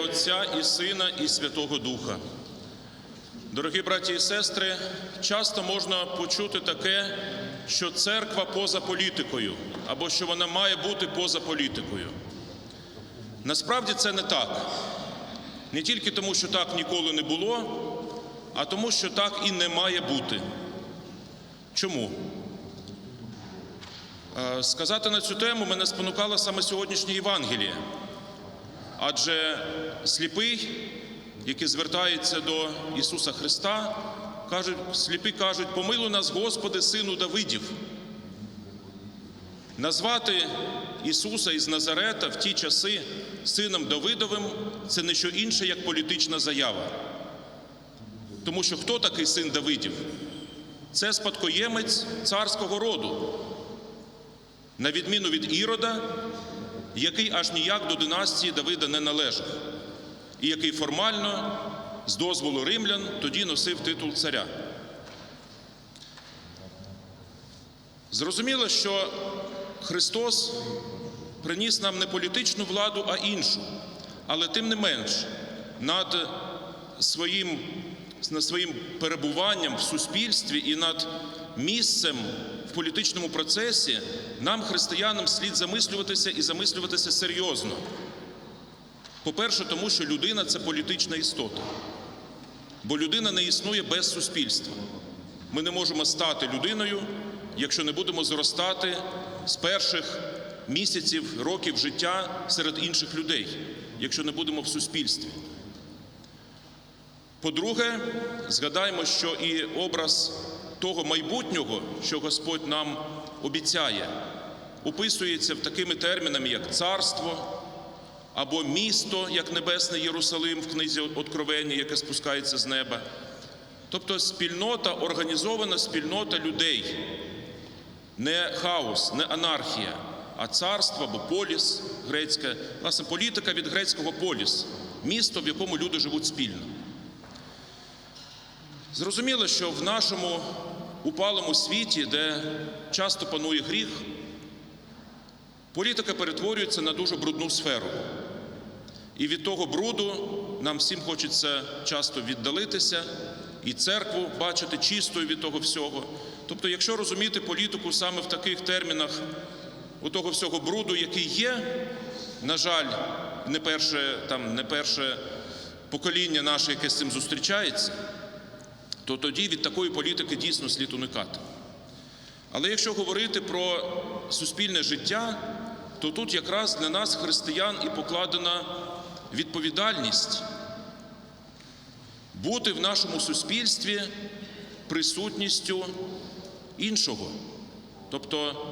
Отця і Сина, і Святого Духа. Дорогі браті і сестри, часто можна почути таке, що церква поза політикою, або що вона має бути поза політикою. Насправді це не так. Не тільки тому, що так ніколи не було, а тому, що так і не має бути. Чому? Е, Сказати на цю тему мене спонукало саме сьогоднішнє Євангеліє. Адже сліпий, який звертається до Ісуса Христа, кажуть, сліпі кажуть, помилуй нас, Господи, сину Давидів. Назвати Ісуса із Назарета в ті часи сином Давидовим це не що інше, як політична заява. Тому що хто такий син Давидів? Це спадкоємець царського роду, на відміну від Ірода, який аж ніяк до династії Давида не належав, і який формально, з дозволу римлян, тоді носив титул царя. Зрозуміло, що Христос приніс нам не політичну владу, а іншу. Але тим не менш, над своїм, над своїм перебуванням в суспільстві і над місцем в політичному процесі нам, християнам, слід замислюватися і замислюватися серйозно. По-перше, тому що людина це політична істота, бо людина не існує без суспільства. Ми не можемо стати людиною, якщо не будемо зростати з перших місяців, років життя серед інших людей, якщо не будемо в суспільстві. По-друге, згадаємо, що і образ того майбутнього, що Господь нам обіцяє, описується в такими термінами, як царство або місто, як Небесний Єрусалим в книзі Откровення, яке спускається з неба. Тобто спільнота, організована спільнота людей, не хаос, не анархія, а царство або поліс грецьке, власне, політика від грецького поліс, місто, в якому люди живуть спільно. Зрозуміло, що в нашому упалому світі, де часто панує гріх, політика перетворюється на дуже брудну сферу. І від того бруду нам всім хочеться часто віддалитися і церкву бачити чистою від того всього. Тобто, якщо розуміти політику саме в таких термінах у того всього бруду, який є, на жаль, не перше, там, не перше покоління наше, яке з цим зустрічається, то тоді від такої політики дійсно слід уникати. Але якщо говорити про суспільне життя, то тут якраз для нас, християн, і покладена відповідальність бути в нашому суспільстві присутністю іншого, тобто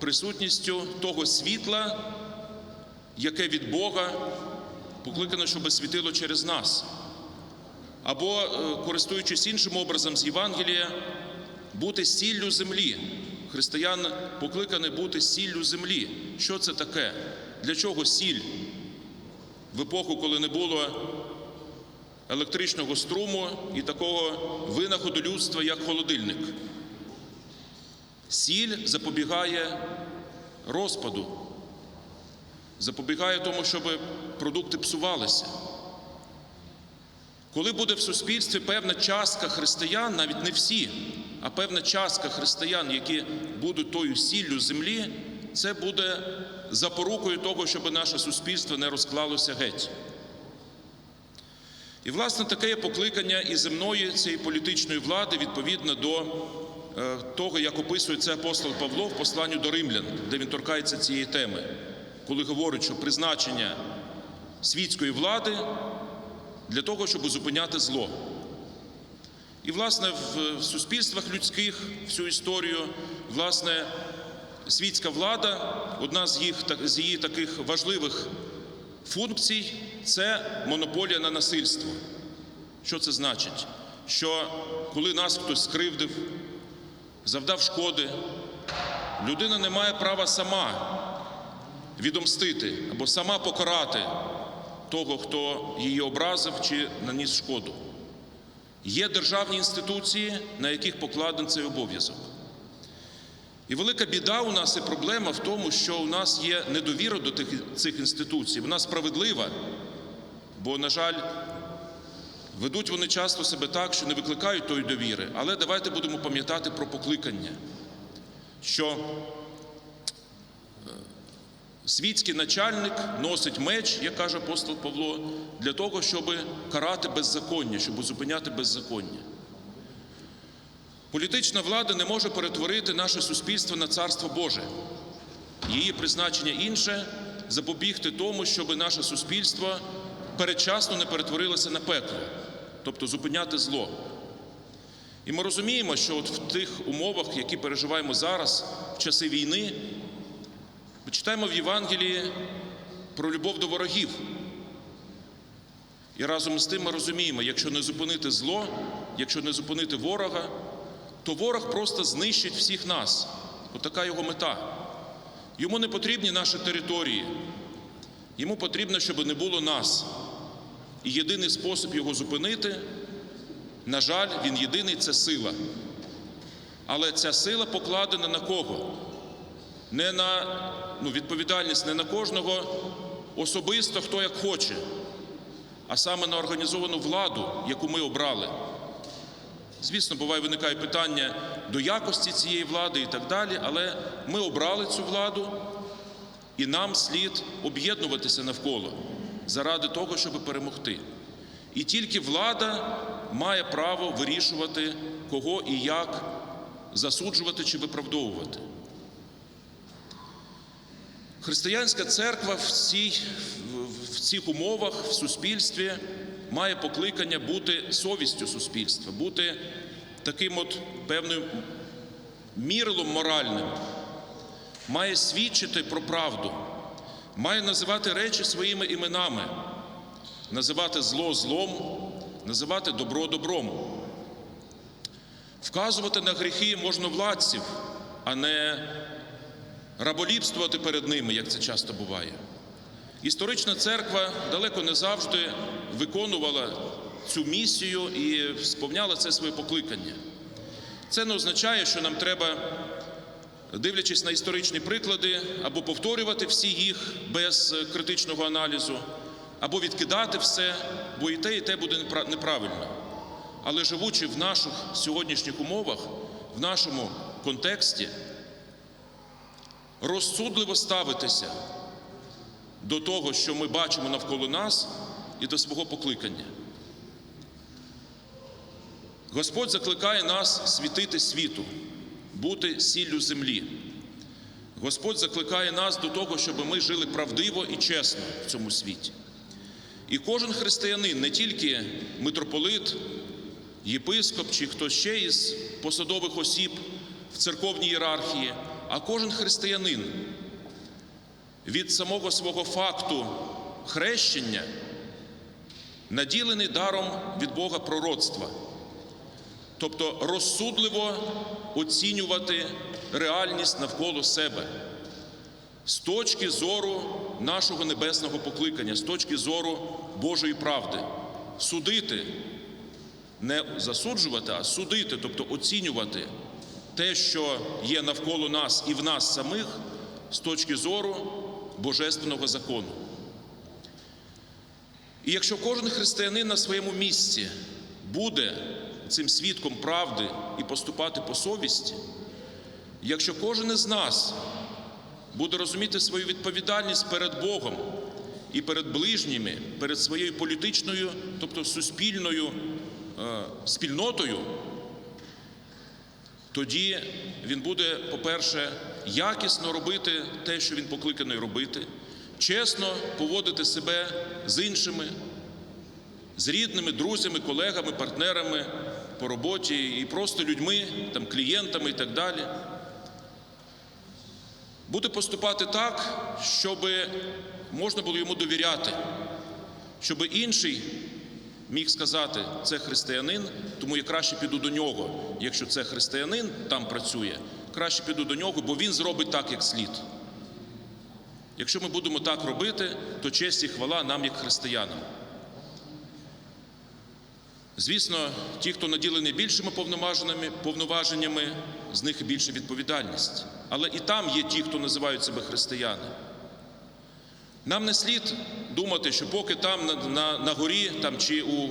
присутністю того світла, яке від Бога покликано, щоб світило через нас. Або, е, користуючись іншим образом з Євангелія, бути сіллю землі. Християн покликані бути сіллю землі. Що це таке? Для чого сіль? В епоху, коли не було електричного струму і такого винаходу людства, як холодильник. Сіль запобігає розпаду, запобігає тому, щоб продукти псувалися. Коли буде в суспільстві певна частка християн, навіть не всі, а певна частка християн, які будуть тою сіллю землі, це буде запорукою того, щоб наше суспільство не розклалося геть. І, власне, таке є покликання і земної цієї політичної влади відповідно до е, того, як описує це апостол Павло в посланню до римлян, де він торкається цієї теми, коли говорить, що призначення світської влади для того, щоб зупиняти зло. І, власне, в суспільствах людських всю історію, власне, світська влада, одна з їх з її таких важливих функцій це монополія на насильство. Що це значить? Що коли нас хтось скривдив, завдав шкоди, людина не має права сама відомстити або сама покарати того, хто її образив чи наніс шкоду. Є державні інституції, на яких покладений цей обов'язок. І велика біда у нас і проблема в тому, що у нас є недовіра до тих, цих інституцій, вона справедлива, Бо, на жаль, ведуть вони часто себе так, що не викликають тої довіри. Але давайте будемо пам'ятати про покликання, що світський начальник носить меч, як каже апостол Павло, для того, щоб карати беззаконня, щоб зупиняти беззаконня. Політична влада не може перетворити наше суспільство на царство Боже. Її призначення інше запобігти тому, щоб наше суспільство передчасно не перетворилося на пекло, тобто зупиняти зло. І ми розуміємо, що от в тих умовах, які переживаємо зараз, в часи війни, ми читаємо в Євангелії про любов до ворогів. І разом з тим ми розуміємо, якщо не зупинити зло, якщо не зупинити ворога, то ворог просто знищить всіх нас. Отака його мета. Йому не потрібні наші території, йому потрібно, щоб не було нас. І єдиний спосіб його зупинити, на жаль, він єдиний це сила. Але ця сила покладена на кого? Не на ну, відповідальність не на кожного особисто, хто як хоче, а саме на організовану владу, яку ми обрали. Звісно, буває, виникає питання до якості цієї влади і так далі, але ми обрали цю владу, і нам слід об'єднуватися навколо заради того, щоб перемогти. І тільки влада має право вирішувати, кого і як засуджувати чи виправдовувати. Християнська церква в, цій, в цих умовах в суспільстві має покликання бути совістю суспільства, бути таким от певним мірилом моральним, має свідчити про правду, має називати речі своїми іменами, називати зло злом, називати добро добром, вказувати на гріхи можновладців, а не раболіпствувати перед ними, як це часто буває. Історична церква далеко не завжди виконувала цю місію і сповняла це своє покликання. Це не означає, що нам треба, дивлячись на історичні приклади, або повторювати всі їх без критичного аналізу, або відкидати все, бо і те, і те буде неправильно. Але живучи в наших сьогоднішніх умовах, в нашому контексті, розсудливо ставитися до того, що ми бачимо навколо нас, і до свого покликання. Господь закликає нас світити світу, бути сіллю землі. Господь закликає нас до того, щоб ми жили правдиво і чесно в цьому світі. І кожен християнин, не тільки митрополит, єпископ чи хто ще із посадових осіб в церковній ієрархії, а кожен християнин від самого свого факту хрещення наділений даром від Бога пророцтва, тобто розсудливо оцінювати реальність навколо себе. З точки зору нашого небесного покликання, з точки зору Божої правди, судити, не засуджувати, а судити, тобто оцінювати те, що є навколо нас і в нас самих, з точки зору божественного закону. І якщо кожен християнин на своєму місці буде цим свідком правди і поступати по совісті, якщо кожен із нас буде розуміти свою відповідальність перед Богом і перед ближніми, перед своєю політичною, тобто суспільною е, спільнотою, тоді він буде, по-перше, якісно робити те, що він покликаний робити, чесно поводити себе з іншими, з рідними, друзями, колегами, партнерами по роботі і просто людьми, там, клієнтами і так далі. Буде поступати так, щоб можна було йому довіряти, щоб інший міг сказати, це християнин, тому я краще піду до нього. Якщо це християнин там працює, краще піду до нього, бо він зробить так, як слід. Якщо ми будемо так робити, то честь і хвала нам, як християнам. Звісно, ті, хто наділені більшими повноваженнями, з них більша відповідальність. Але і там є ті, хто називають себе християни. Нам не слід думати, що поки там на, на, на горі там, чи у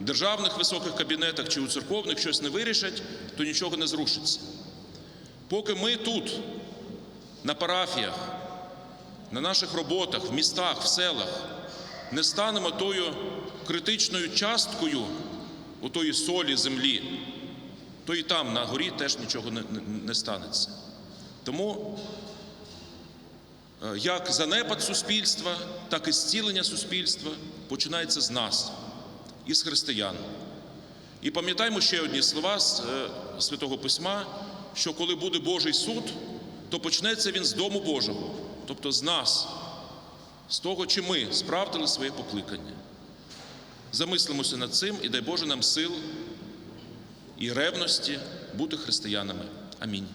державних високих кабінетах, чи у церковних щось не вирішать, то нічого не зрушиться. Поки ми тут, на парафіях, на наших роботах, в містах, в селах, не станемо тою критичною часткою отої солі землі, то і там на горі теж нічого не, не, не станеться. Тому як занепад суспільства, так і зцілення суспільства починається з нас, із християн. І пам'ятаємо ще одні слова з е, Святого Письма, що коли буде Божий суд, то почнеться він з дому Божого, тобто з нас, з того, чи ми справдили своє покликання. Замислимося над цим і дай Боже нам сил і ревності бути християнами. Амінь.